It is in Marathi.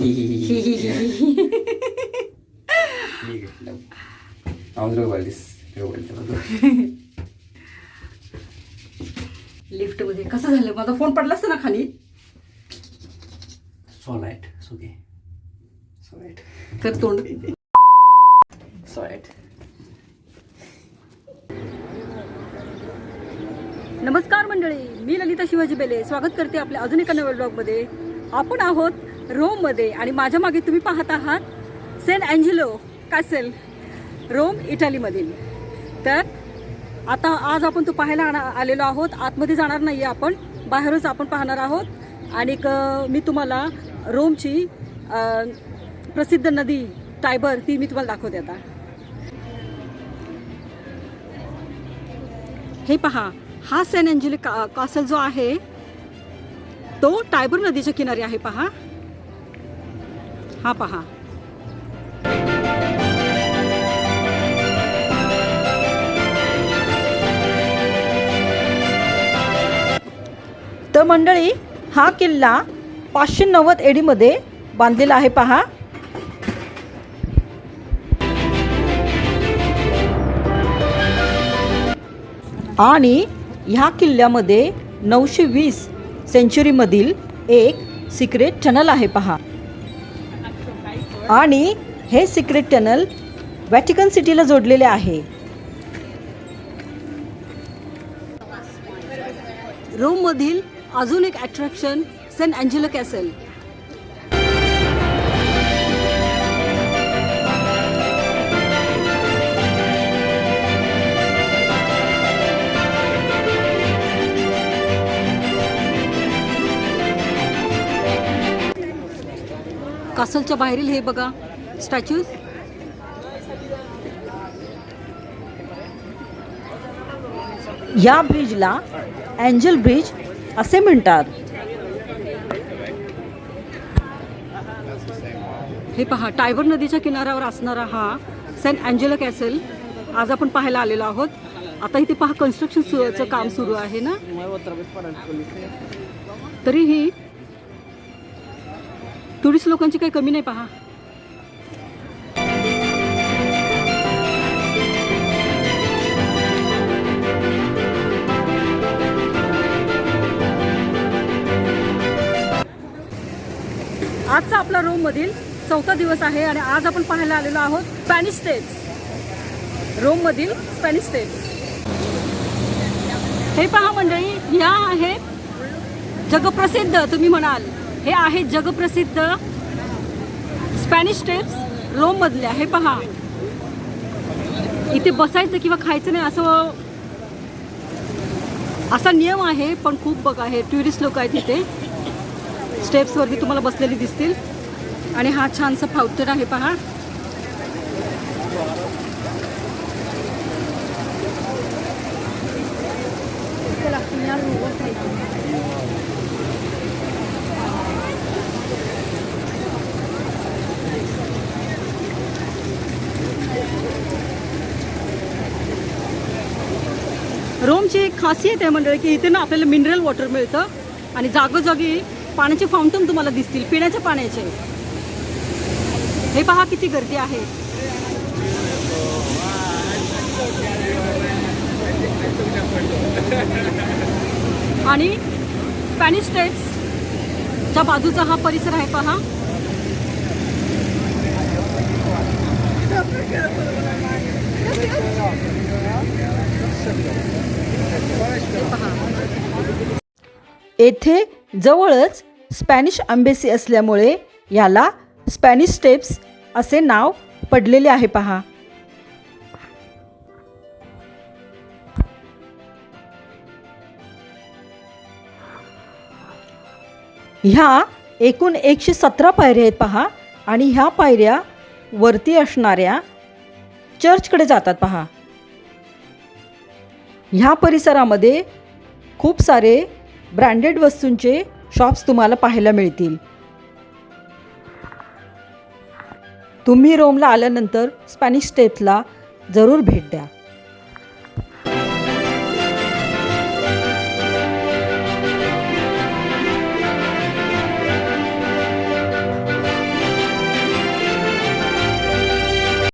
सी लिफ्टमध्ये कसं झालं? माझा फोन पडला असता ना खाली? सॉलाइट सुगे सॉलाइट तर तोंड. सॉलाइट नमस्कार मंडळी मी ललिता शिवाजी बेले. स्वागत करते आपल्या अजून एका नव्या ब्लॉगमध्ये आपण आहोत रोममध्ये आणि माझ्या मागे तुम्ही पाहत आहात सेंट अँजेलो कॅसेल रोम इटालीमधील तर आता आज आपण तो पाहायला आणा- आलेलो आहोत. आतमध्ये जाणार नाही आहे आपण. बाहेरच आपण पाहणार आहोत. आणि मी तुम्हाला रोमची प्रसिद्ध नदी टायबर ती मी तुम्हाला दाखवते आता. हे पहा हा सेन अँजेली का कासल जो आहे तो टायबर नदीच्या किनारी आहे पहा. हा पहा. तर मंडळी हा किल्ला पाचशे नव्वद एडीमध्ये बांधलेला आहे पहा. आणि ह्या किल्ल्यामध्ये नऊशे वीस सेंचुरीमधील एक सिक्रेट टनल आहे पहा. आणि हे सिक्रेट टनल व्हॅटिकन सिटीला जोडलेले आहे. रोममधील अजून एक अट्रॅक्शन सेंट अँजेलो कॅसल कॅसलच्या बाहेरील हे बघा. स्टॅच्यूज या ब्रिजला अँजल ब्रिज असे म्हणतात. हे पहा टायबर नदीच्या किनाऱ्यावर असणारा हा सेंट अँजेलो कॅसल आज आपण पाहायला आलेलो आहोत. आता इथे पहा कन्स्ट्रक्शन काम सुरू आहे ना? तरीही टुरिस्ट लोकांची काही कमी नाही पहा. आजचा आपला रोम मधील चौथा दिवस आहे आणि आज आपण पाहायला आलेलो आहोत स्पॅनिश स्टेट्स रोम मधील स्पॅनिश स्टेट्स हे पहा मंडळी ह्या आहेत जगप्रसिद्ध तुम्ही म्हणाल. हे आहे जगप्रसिद्ध स्पॅनिश स्टेप्स रोम मधल्या हे पहा. इथे बसायचं किंवा खायचं नाही असं असा नियम आहे पण खूप बघा हे टुरिस्ट लोक आहेत इथे. स्टेप्सवरती तुम्हाला बसलेली दिसतील. आणि हा छानसा फाउंटन आहे पहा. रोमची एक खासियत आहे मंडळी की इथे ना आपल्याला मिनरल वॉटर मिळतं आणि जागोजागी पाण्याचे फाउंटन तुम्हाला दिसतील पिण्याच्या पाण्याचे. हे पहा किती गर्दी आहे. आणि स्पॅनिश स्टेट्सच्या बाजूचा हा परिसर आहे पहा. येथे जवळच स्पॅनिश अंबेसी असल्यामुळे याला स्पॅनिश स्टेप्स असे नाव पडलेले आहे पहा. ह्या एकूण एकशे सतरा पायऱ्या आहेत पहा आणि ह्या पायऱ्या वरती असणाऱ्या चर्चकडे जातात पहा. ह्या परिसरामध्ये खूप सारे ब्रँडेड वस्तूंचे शॉप्स तुम्हाला पाहायला मिळतील. तुम्ही रोमला आल्यानंतर स्पॅनिश स्टेपला जरूर भेट द्या.